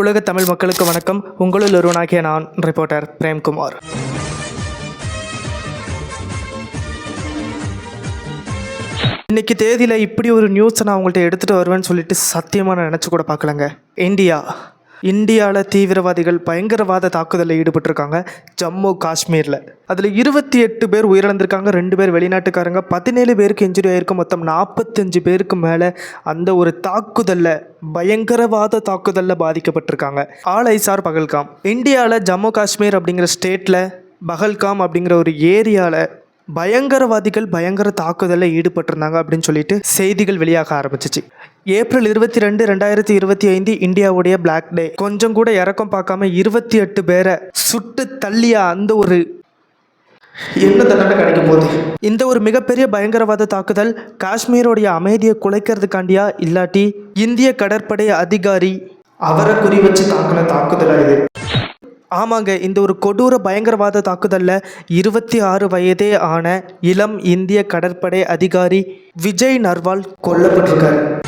உலக தமிழ் மக்களுக்கு வணக்கம். உங்களுள் ஒருவனாகிய நான் ரிப்போர்ட்டர் பிரேம்குமார். இன்னைக்கு தேதியில் இப்படி ஒரு நியூஸை நான் உங்கள்கிட்ட எடுத்துகிட்டு வருவேன்னு சொல்லிட்டு சத்தியமாக நான் நினச்சி கூட பார்க்கலங்க. இந்தியா. இந்தியாவில் தீவிரவாதிகள் பயங்கரவாத தாக்குதலில் ஈடுபட்டிருக்காங்க ஜம்மு காஷ்மீரில். அதில் இருபத்தி எட்டு பேர் உயிரிழந்திருக்காங்க ரெண்டு பேர் வெளிநாட்டுக்காரங்க பதினேழு பேருக்கு இன்ஜுரி ஆயிருக்கு மொத்தம் நாற்பத்தஞ்சு பேருக்கு மேலே அந்த ஒரு தாக்குதலில் பயங்கரவாத தாக்குதலில் பாதிக்கப்பட்டிருக்காங்க. ஆல் ஐசார் பகல்காம். இந்தியாவில் ஜம்மு காஷ்மீர் அப்படிங்கிற ஸ்டேட்டில் பகல்காம் அப்படிங்கிற ஒரு ஏரியாவில் பயங்கரவாதிகள் பயங்கர தாக்குதலில் ஈடுபட்டிருந்தாங்க அப்படின்னு சொல்லிட்டு செய்திகள் வெளியாக ஆரம்பிச்சிச்சு. ஏப்ரல் இருபத்தி ரெண்டு ரெண்டாயிரத்தி இருபத்தி ஐந்து இந்தியாவுடைய பிளாக் டே கொஞ்சம் கூட இறக்கம் பார்க்காம இருபத்தி எட்டு பேரை சுட்டு தள்ளிய அந்த ஒரு என்ன தண்டனை கிடைக்க போகுது இந்த ஒரு மிகப்பெரிய பயங்கரவாத தாக்குதல் காஷ்மீரோடைய அமைதியை குலைக்கிறதுக்காண்டியா? இல்லாட்டி இந்திய கடற்படை அதிகாரி அவரை குறி வச்சு தாக்குன தாக்குதலா இது? ஆமாங்க இந்த ஒரு கொடூர பயங்கரவாத தாக்குதலில் இருபத்தி ஆறு வயதே ஆன இளம் இந்திய கடற்படை அதிகாரி விஜய் நர்வால் கொல்லப்பட்டிருக்கார்.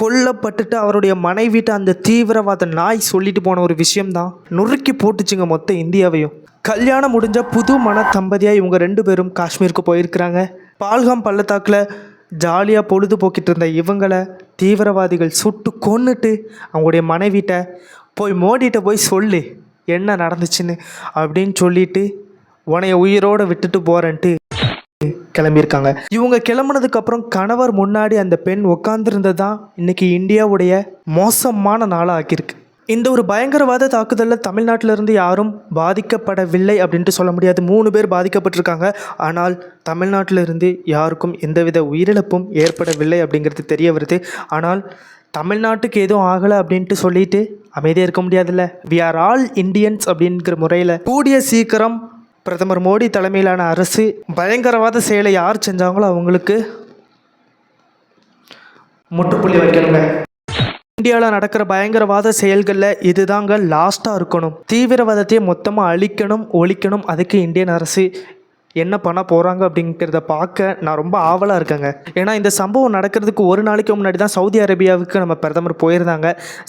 கொல்லப்பட்டுட்டு அவருடைய மனைவிட்ட அந்த தீவிரவாத நாய் சொல்லிட்டு போன ஒரு விஷயம்தான். நொறுக்கி போட்டுச்சுங்க மொத்த இந்தியாவையும். கல்யாணம் முடிஞ்ச புது மன தம்பதியாக இவங்க ரெண்டு பேரும் காஷ்மீருக்கு போயிருக்கிறாங்க. பால்காம் பள்ளத்தாக்கில் ஜாலியாக பொழுதுபோக்கிட்டு இருந்த இவங்களை தீவிரவாதிகள் சுட்டு கொன்னுட்டு அவங்களுடைய மனைவிட்ட போய் மோடிட்ட போய் சொல்லு. என்ன நடந்துச்சுன்னு அப்படின்னு சொல்லிட்டு உன்னைய உயிரோடு விட்டுட்டு போகிறேன்ட்டு கிளம்பியிருக்காங்க. இவங்க கிளம்புனதுக்கு அப்புறம் கணவர் முன்னாடி அந்த பெண் உட்காந்துருந்தது தான் இன்னைக்கு இந்தியாவுடைய மோசமான நாளாக ஆக்கியிருக்கு. இந்த ஒரு பயங்கரவாத தாக்குதலில் தமிழ்நாட்டிலிருந்து யாரும் பாதிக்கப்படவில்லை அப்படின்ட்டு சொல்ல முடியாது. மூணு பேர் பாதிக்கப்பட்டிருக்காங்க. ஆனால் தமிழ்நாட்டிலிருந்து யாருக்கும் எந்தவித உயிரிழப்பும் ஏற்படவில்லை அப்படிங்கிறது தெரிய வருது. ஆனால் தமிழ்நாட்டுக்கு எதுவும் ஆகலை அப்படின்ட்டு சொல்லிட்டு அமைதியாக இருக்க முடியாதுல்ல. வி ஆர் ஆல் இந்தியன்ஸ் அப்படிங்கிற முறையில் கூடிய சீக்கிரம் பிரதமர் மோடி தலைமையிலான அரசு பயங்கரவாத செயலை யார் செஞ்சாங்களோ அவங்களுக்கு முற்றுப்புள்ளி வைக்கணுங்க. இந்தியாவில் நடக்கிற பயங்கரவாத செயல்களில் இதுதாங்க லாஸ்ட்டாக இருக்கணும். தீவிரவாதத்தையே மொத்தமாக அழிக்கணும் ஒழிக்கணும். அதுக்கு இந்தியன் அரசு என்ன பண்ண போகிறாங்க அப்படிங்கிறத பார்க்க நான் ரொம்ப ஆவலாக இருக்கேங்க. ஏன்னா இந்த சம்பவம் நடக்கிறதுக்கு ஒரு நாளைக்கு முன்னாடி தான் சவுதி அரேபியாவுக்கு நம்ம பிரதமர் போயிருந்தாங்க.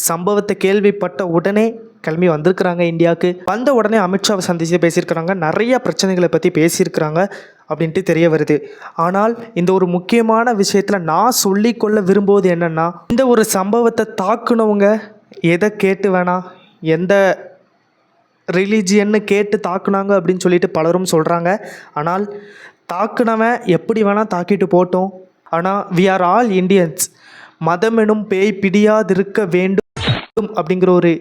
சம்பவத்தை கேள்விப்பட்ட உடனே கிளம்பி வந்திருக்கிறாங்க இந்தியாவுக்கு. வந்த உடனே அமித்ஷாவை சந்தித்து பேசியிருக்கிறாங்க. நிறைய பிரச்சனைகளை பற்றி பேசியிருக்கிறாங்க அப்படின்ட்டு தெரிய வருது. ஆனால் இந்த ஒரு முக்கியமான விஷயத்தில் நான் சொல்லிக்கொள்ள விரும்புவது என்னென்னா இந்த ஒரு சம்பவத்தை தாக்குனவங்க எதை கேட்டு வேணாம் எந்த ரிலீஜியன்னு கேட்டு தாக்குனாங்க அப்படின்னு சொல்லிட்டு பலரும் சொல்கிறாங்க ஆனால் தாக்குனவன் எப்படி வேணால் தாக்கிட்டு போட்டோம். ஆனால் வி ஆர் ஆல் இண்டியன்ஸ் மதம் எனும் பேய் பிடியாதிருக்க வேண்டும் அப்படிங்கிற ஒரு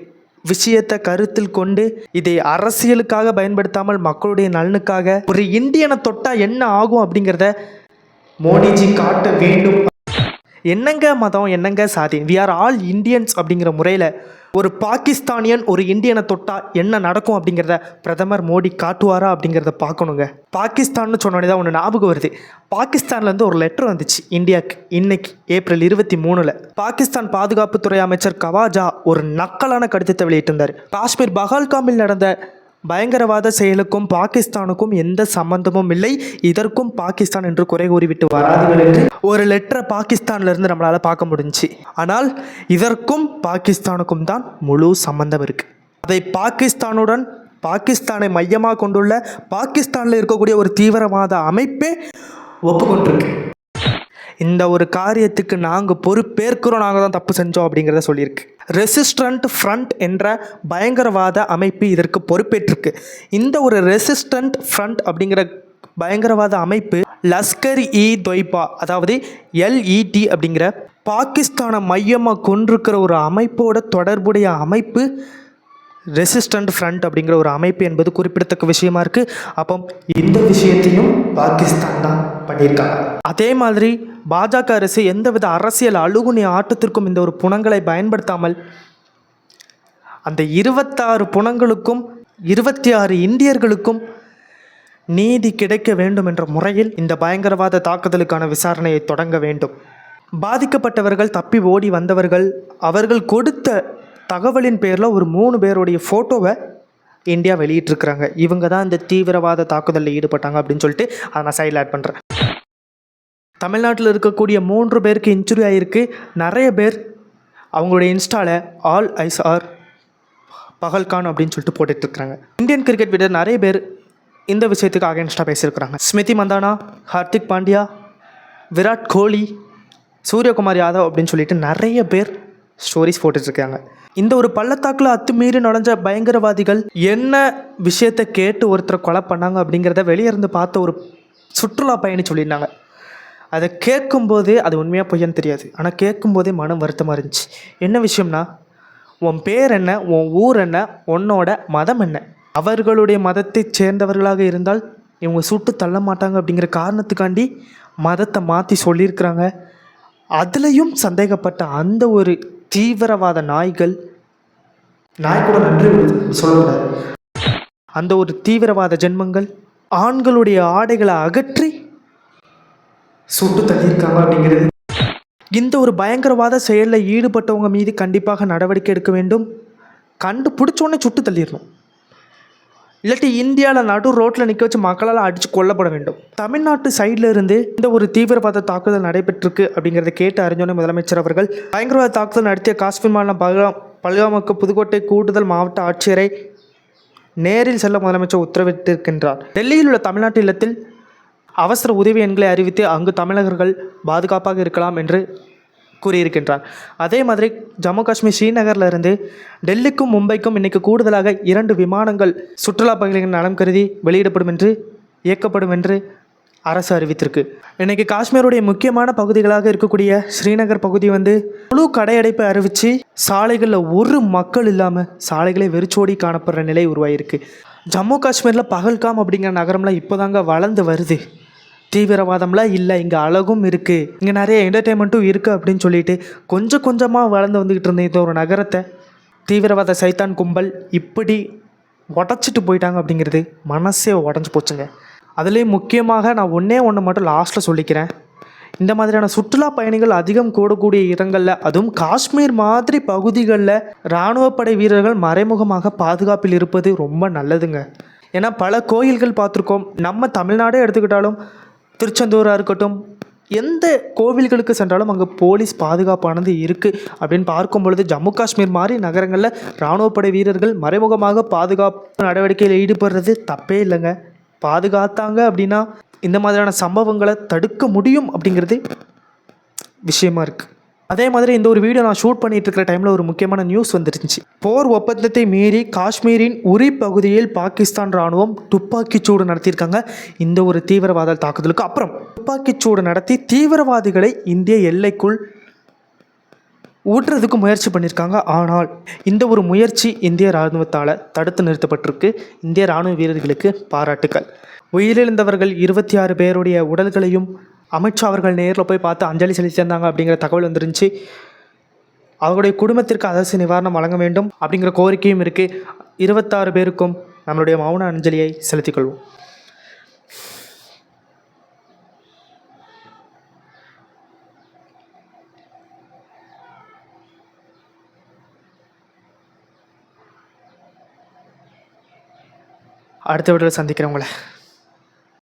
விஷயத்தை கருத்தில் கொண்டு இதை அரசியலுக்காக பயன்படுத்தாமல் மக்களுடைய நலனுக்காக ஒரு இந்தியனை தொட்டால் என்ன ஆகும் அப்படிங்கிறத மோடிஜி காட்ட வேண்டும். என்னங்க மதம்? என்னங்க சாதி? வி ஆர் ஆல் இந்தியன்ஸ் அப்படிங்கிற முறையில் ஒரு பாகிஸ்தானியன் ஒரு இந்தியனை தொட்டா என்ன நடக்கும் அப்படிங்கிறத பிரதமர் மோடி காட்டுவாரா அப்படிங்கிறத பார்க்கணுங்க. பாகிஸ்தான்னு சொன்னோடனே தான் ஒன்று ஞாபகம் வருது. பாகிஸ்தான்லேருந்து ஒரு லெட்டர் வந்துச்சு இந்தியாவுக்கு இன்னைக்கு ஏப்ரல் இருபத்தி மூணில். பாகிஸ்தான் பாதுகாப்புத்துறை அமைச்சர் கவாஜா ஒரு நக்கலான கடிதத்தை வெளியிட்டிருந்தார். காஷ்மீர் பஹல்காமில் நடந்த பயங்கரவாத செயலுக்கும் பாகிஸ்தானுக்கும் எந்த சம்பந்தமும் இல்லை. இதற்கும் பாகிஸ்தான் என்று குறை கூறிவிட்டு வராதுகள் என்று ஒரு லெட்டரை பாகிஸ்தான்லேருந்து இருந்து பார்க்க முடிஞ்சுச்சு. ஆனால் இதற்கும் பாகிஸ்தானுக்கும் தான் முழு சம்பந்தம் இருக்குது அதை பாகிஸ்தானுடன் பாகிஸ்தானை மையமாக கொண்டுள்ள பாகிஸ்தானில் இருக்கக்கூடிய ஒரு தீவிரவாத அமைப்பே ஒப்புக்கொண்டிருக்கு. இந்த ஒரு காரியத்துக்கு நாங்கள் பொறுப்பேற்கிறோம் நாங்கள் தான் தப்பு செஞ்சோம் அப்படிங்கிறத சொல்லியிருக்கு. ரெசிஸ்டன்ட் ஃப்ரண்ட் என்ற பயங்கரவாத அமைப்பு இதற்கு பொறுப்பேற்றிருக்கு. இந்த ஒரு ரெசிஸ்டன்ட் ஃப்ரண்ட் அப்படிங்கிற பயங்கரவாத அமைப்பு லஸ்கர் இ தொய்பா அதாவது எல்இடி அப்படிங்கிற பாகிஸ்தானை மையமாக கொண்டிருக்கிற ஒரு அமைப்போட தொடர்புடைய அமைப்பு ரெசிஸ்டன்ட் ஃப்ரண்ட் அப்படிங்கிற ஒரு அமைப்பு என்பது குறிப்பிடத்தக்க விஷயமா இருக்குது அப்போ இந்த விஷயத்தையும் பாகிஸ்தான் தான் பண்ணியிருக்காங்க. அதே மாதிரி பாஜக அரசு எந்தவித அரசியல் அழுகுனி ஆட்டத்திற்கும் இந்த ஒரு புணங்களை பயன்படுத்தாமல் அந்த இருபத்தாறு புணங்களுக்கும் இருபத்தி ஆறு இந்தியர்களுக்கும் நீதி கிடைக்க வேண்டும் என்ற முறையில் இந்த பயங்கரவாத தாக்குதலுக்கான விசாரணையை தொடங்க வேண்டும். பாதிக்கப்பட்டவர்கள் தப்பி ஓடி வந்தவர்கள் அவர்கள் கொடுத்த தகவலின் பேரில் ஒரு மூணு பேருடைய ஃபோட்டோவை இந்தியா வெளியிட்டிருக்கிறாங்க. இவங்க தான் இந்த தீவிரவாத தாக்குதலில் ஈடுபட்டாங்க அப்படின்னு சொல்லிட்டு அதை நான் சைடில் ஆட் பண்ணுறேன் தமிழ்நாட்டில் இருக்கக்கூடிய மூன்று பேருக்கு இன்ஜுரி ஆகிருக்கு நிறைய பேர் அவங்களுடைய இன்ஸ்டாவில் ஆல் ஐஸ் ஆர் பகல்கான் அப்படின்னு சொல்லிட்டு போட்டுட்டு இந்தியன் கிரிக்கெட் வீரர் நிறைய பேர் இந்த விஷயத்துக்கு அகேன்ஸ்டாக பேசியிருக்கிறாங்க. ஸ்மிதி மந்தானா ஹார்திக் பாண்டியா விராட் கோலி சூரியகுமார் யாதவ் அப்படின்னு சொல்லிட்டு நிறைய பேர் ஸ்டோரிஸ் போட்டுட்ருக்காங்க. இந்த ஒரு பள்ளத்தாக்கில் அத்துமீறி நுழைஞ்ச பயங்கரவாதிகள் என்ன விஷயத்தை கேட்டு ஒருத்தரை கொலை பண்ணாங்க அப்படிங்கிறத வெளியே இருந்து பார்த்த ஒரு சுற்றுலா பயணி சொல்லியிருந்தாங்க. அதை கேட்கும்போதே அது உண்மையாக பொய்யான்னு தெரியாது. ஆனால் கேட்கும்போதே மனம் வருத்தமாக இருந்துச்சு. என்ன விஷயம்னா உன் பேர் என்ன உன் ஊர் என்ன உன்னோட மதம் என்ன? அவர்களுடைய மதத்தைச் சேர்ந்தவர்களாக இருந்தால் இவங்க சுட்டு தள்ள மாட்டாங்க அப்படிங்கிற காரணத்துக்காண்டி மதத்தை மாற்றி சொல்லியிருக்கிறாங்க. அதுலேயும் சந்தேகப்பட்ட அந்த ஒரு தீவிரவாத நாய்கள் நாய் கூட நன்றி சொல்லக்கூடாது அந்த ஒரு தீவிரவாத ஜென்மங்கள் ஆண்களுடைய ஆடைகளை அகற்றி சுட்டு தள்ளியிருக்காங்க அப்படிங்கிறது. இந்த ஒரு பயங்கரவாத செயலில் ஈடுபட்டவங்க மீது கண்டிப்பாக நடவடிக்கை எடுக்க வேண்டும். கண்டுபிடிச்சோன்னே சுட்டு தள்ளிடணும். இல்லாட்டி இந்தியாவில் நடு ரோட்டில் நிற்க வச்சு மக்களால் அடித்து கொல்லப்பட வேண்டும். தமிழ்நாட்டு சைடில் இருந்து இந்த ஒரு தீவிரவாத தாக்குதல் நடைபெற்றிருக்கு அப்படிங்கிறத கேட்டு அறிஞ்சோன்னே முதலமைச்சர் அவர்கள் பயங்கரவாத தாக்குதல் நடத்திய காஷ்மீர் மாநிலம் பல்காம் பல்காமுக்கு புதுக்கோட்டை கூடுதல் மாவட்ட ஆட்சியரை நேரில் செல்ல முதலமைச்சர் உத்தரவிட்டிருக்கின்றார். டெல்லியில் உள்ள தமிழ்நாட்டு இல்லத்தில் அவசர உதவி எண்களை அறிவித்து அங்கு தமிழகர்கள் பாதுகாப்பாக இருக்கலாம் என்று கூறியிருக்கின்றார். அதே மாதிரி ஜம்மு காஷ்மீர் ஸ்ரீநகரில் இருந்து டெல்லிக்கும் மும்பைக்கும் இன்னைக்கு கூடுதலாக இரண்டு விமானங்கள் சுற்றுலா பயணிகளின் நலம் கருதி வெளியிடப்படும் என்று இயக்கப்படும் என்று அரசு அறிவித்திருக்கு. இன்னைக்கு காஷ்மீருடைய முக்கியமான பகுதிகளாக இருக்கக்கூடிய ஸ்ரீநகர் பகுதி வந்து முழு கடையடைப்பை அறிவித்து சாலைகளில் ஒரு மக்கள் இல்லாமல் சாலைகளே வெறிச்சோடி காணப்படுற நிலை உருவாயிருக்கு. ஜம்மு காஷ்மீரில் பகல்காம் அப்படிங்கிற நகரம்லாம் இப்போதாங்க வளர்ந்து வருது. தீவிரவாதம்லாம் இல்லை இங்கே அழகும் இருக்குது இங்கே நிறைய என்டர்டெயின்மெண்ட்டும் இருக்குது அப்படின்னு சொல்லிட்டு கொஞ்சம் கொஞ்சமாக வளர்ந்து வந்துக்கிட்டு இருந்த இந்த ஒரு நகரத்தை தீவிரவாத சைத்தான் கும்பல் இப்படி உடச்சிட்டு போயிட்டாங்க அப்படிங்கிறது மனசே உடஞ்சி போச்சுங்க. அதுலேயும் முக்கியமாக நான் ஒன்றே ஒன்று மட்டும் லாஸ்ட்டில் சொல்லிக்கிறேன். இந்த மாதிரியான சுற்றுலா பயணிகள் அதிகம் கூடக்கூடிய இடங்களில் அதுவும் காஷ்மீர் மாதிரி பகுதிகளில் இராணுவப்படை வீரர்கள் மறைமுகமாக பாதுகாப்பில் இருப்பது ரொம்ப நல்லதுங்க. ஏன்னா பல கோயில்கள் பார்த்துருக்கோம். நம்ம தமிழ்நாடே எடுத்துக்கிட்டாலும் திருச்செந்தூராக இருக்கட்டும் எந்த கோவில்களுக்கு சென்றாலும் அங்கே போலீஸ் பாதுகாப்பானது இருக்குது அப்படின்னு பார்க்கும் பொழுது ஜம்மு காஷ்மீர் மாதிரி நகரங்களில் இராணுவப்படை வீரர்கள் மறைமுகமாக பாதுகாப்பு நடவடிக்கையில் ஈடுபடுறது தப்பே இல்லைங்க. பாதுகாத்தாங்க அப்படின்னா இந்த மாதிரியான சம்பவங்களை தடுக்க முடியும் அப்படிங்கிறது விஷயமா இருக்குது அதே மாதிரி இந்த ஒரு வீடியோ நான் ஷூட் பண்ணிட்டு இருக்கிற டைமில் ஒரு முக்கியமான நியூஸ் வந்துருந்துச்சு. போர் ஒப்பந்தத்தை மீறி காஷ்மீரின் உரி பகுதியில் பாகிஸ்தான் ராணுவம் துப்பாக்கிச்சூடு நடத்தியிருக்காங்க. இந்த ஒரு தீவிரவாத தாக்குதலுக்கு அப்புறம் துப்பாக்கிச்சூடு நடத்தி தீவிரவாதிகளை இந்திய எல்லைக்குள் ஊட்டுறதுக்கு முயற்சி பண்ணியிருக்காங்க. ஆனால் இந்த ஒரு முயற்சி இந்திய இராணுவத்தால் தடுத்து நிறுத்தப்பட்டிருக்கு. இந்திய இராணுவ வீரர்களுக்கு பாராட்டுக்கள். உயிரிழந்தவர்கள் இருபத்தி ஆறு பேருடைய உடல்களையும் அமித்ஷா அவர்கள் நேரில் போய் பார்த்து அஞ்சலி செலுத்தியிருந்தாங்க அப்படிங்கிற தகவல் வந்துருந்துச்சு. அவருடைய குடும்பத்திற்கு அரசு நிவாரணம் வழங்க வேண்டும் அப்படிங்கிற கோரிக்கையும் இருக்குது இருபத்தாறு பேருக்கும் நம்மளுடைய மௌன அஞ்சலியை செலுத்திக் கொள்வோம். அடுத்த வீடியோவில் சந்திக்கிறேன் உங்களை.